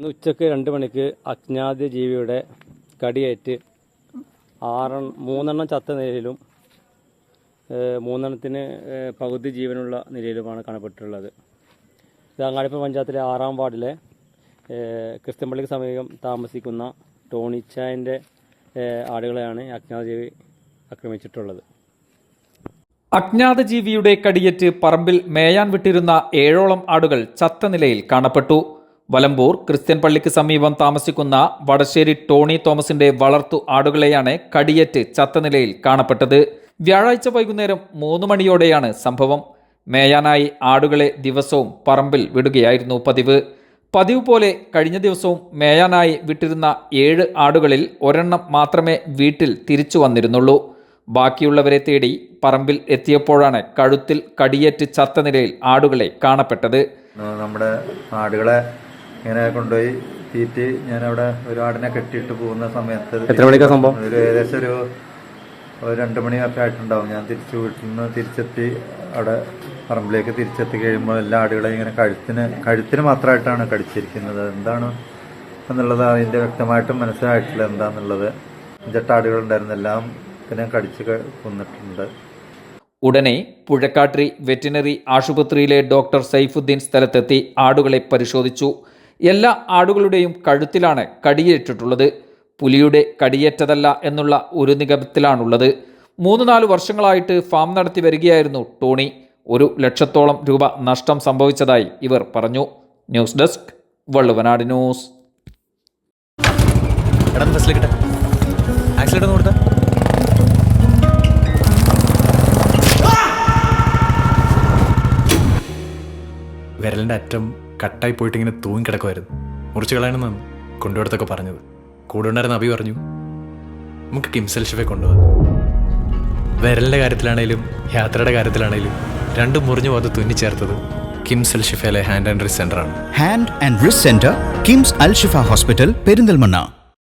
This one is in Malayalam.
ഇന്ന് ഉച്ചയ്ക്ക് രണ്ട് മണിക്ക് അജ്ഞാത ജീവിയുടെ കടിയേറ്റ് ആറെണ്ണം മൂന്നെണ്ണം ചത്ത നിലയിലും മൂന്നെണ്ണത്തിന് പകുതി ജീവനുള്ള നിലയിലുമാണ് കാണപ്പെട്ടിട്ടുള്ളത്. ഇത് അങ്ങാടിപ്പുറം പഞ്ചായത്തിലെ ആറാം വാർഡിലെ ക്രിസ്ത്യൻ ക്രിസ്ത്യൻപള്ളിക്ക് സമീപം താമസിക്കുന്ന ടോണിച്ചായന്റെ ആടുകളെയാണ് ഈ അജ്ഞാത ജീവി ആക്രമിച്ചിട്ടുള്ളത്. അജ്ഞാത ജീവിയുടെ കടിയേറ്റ് പറമ്പിൽ മേയാൻ വിട്ടിരുന്ന ഏഴോളം ആടുകൾ ചത്ത നിലയിൽ കാണപ്പെട്ടു. വലമ്പൂർ ക്രിസ്ത്യൻ പള്ളിക്ക് സമീപം താമസിക്കുന്ന വടശ്ശേരി ടോണി തോമസിന്റെ വളർത്തു ആടുകളെയാണ് കടിയേറ്റ് ചത്ത നിലയിൽ കാണപ്പെട്ടത്. വ്യാഴാഴ്ച വൈകുന്നേരം മൂന്ന് മണിയോടെയാണ് സംഭവം. മേയാനായി ആടുകളെ ദിവസവും പറമ്പിൽ വിടുകയായിരുന്നു പതിവ്. പതിവ് പോലെ കഴിഞ്ഞ ദിവസവും മേയാനായി വിട്ടിരുന്ന ഏഴ് ആടുകളിൽ ഒരെണ്ണം മാത്രമേ വീട്ടിൽ തിരിച്ചു വന്നിരുന്നുള്ളൂ. ബാക്കിയുള്ളവരെ തേടി പറമ്പിൽ എത്തിയപ്പോഴാണ് കഴുത്തിൽ കടിയേറ്റ് ചത്ത നിലയിൽ ആടുകളെ കാണപ്പെട്ടത്. നമ്മുടെ ആടുകളെ ഇങ്ങനെ കൊണ്ടുപോയി ഞാൻ അവിടെ ഒരു ആടിനെ കെട്ടിയിട്ട് പോകുന്ന സമയത്ത് എത്ര മണിക്കാ സംഭവം? ഒരു ഏകദേശം ഒരു ഒരു രണ്ട് മണിയൊക്കെ ആയിട്ടുണ്ടാവും. ഞാൻ തിരിച്ചു വീട്ടിൽ നിന്ന് തിരിച്ചെത്തി അവിടെ പറമ്പിലേക്ക് തിരിച്ചെത്തി കഴിയുമ്പോൾ എല്ലാ ആടുകളെയും ഇങ്ങനെ കഴുത്തിന് കഴുത്തിന് മാത്രമായിട്ടാണ് കടിച്ചിരിക്കുന്നത്. എന്താണ് എന്നുള്ളത് അതിന്റെ വ്യക്തമായിട്ടും മനസ്സിലായിട്ടില്ല എന്താണെന്നുള്ളത് അഞ്ചെട്ടാടുകളുണ്ടായിരുന്നു എല്ലാം പിന്നെ കടിച്ച് കൊന്നിട്ടുണ്ട്. ഉടനെ പുഴക്കാട്രി വെറ്റിനറി ആശുപത്രിയിലെ ഡോക്ടർ സൈഫുദ്ദീൻ സ്ഥലത്തെത്തി ആടുകളെ പരിശോധിച്ചു. എല്ലാ ആടുകളുടെയും കഴുത്തിലാണ് കടിയേറ്റിട്ടുള്ളത്. പുലിയുടെ കടിയേറ്റതല്ല എന്നുള്ള ഒരു നിഗമത്തിലാണുള്ളത്. മൂന്ന് നാല് വർഷങ്ങളായിട്ട് ഫാം നടത്തി വരികയായിരുന്നു ടോണി. ഒരു ലക്ഷത്തോളം രൂപ നഷ്ടം സംഭവിച്ചതായി ഇവർ പറഞ്ഞു. News desk Valluvanad news. വിരലിന്റെ അറ്റം കട്ടായി പോയിട്ട് ഇങ്ങനെ തൂങ്ങി കിടക്കുമായിരുന്നു മുറിച്ച് കളയണമെന്നാണ് കൊണ്ടുപോടത്തൊക്കെ പറഞ്ഞത്. കൂടെ ഉണ്ടായിരുന്ന അഭി പറഞ്ഞു നമുക്ക് കിംസൽ ഷിഫെ കൊണ്ടുപോകാം വിരലിന്റെ കാര്യത്തിലാണേലും യാത്രയുടെ കാര്യത്തിലാണേലും രണ്ടും മുറിഞ്ഞു പോകാതെ തുന്നിച്ചേർത്തത് കിംസൽ ഷിഫയിലെ hand and wrist സെന്ററാണ് hand and wrist centre KIMS Al Shifa hospital Perinthalmanna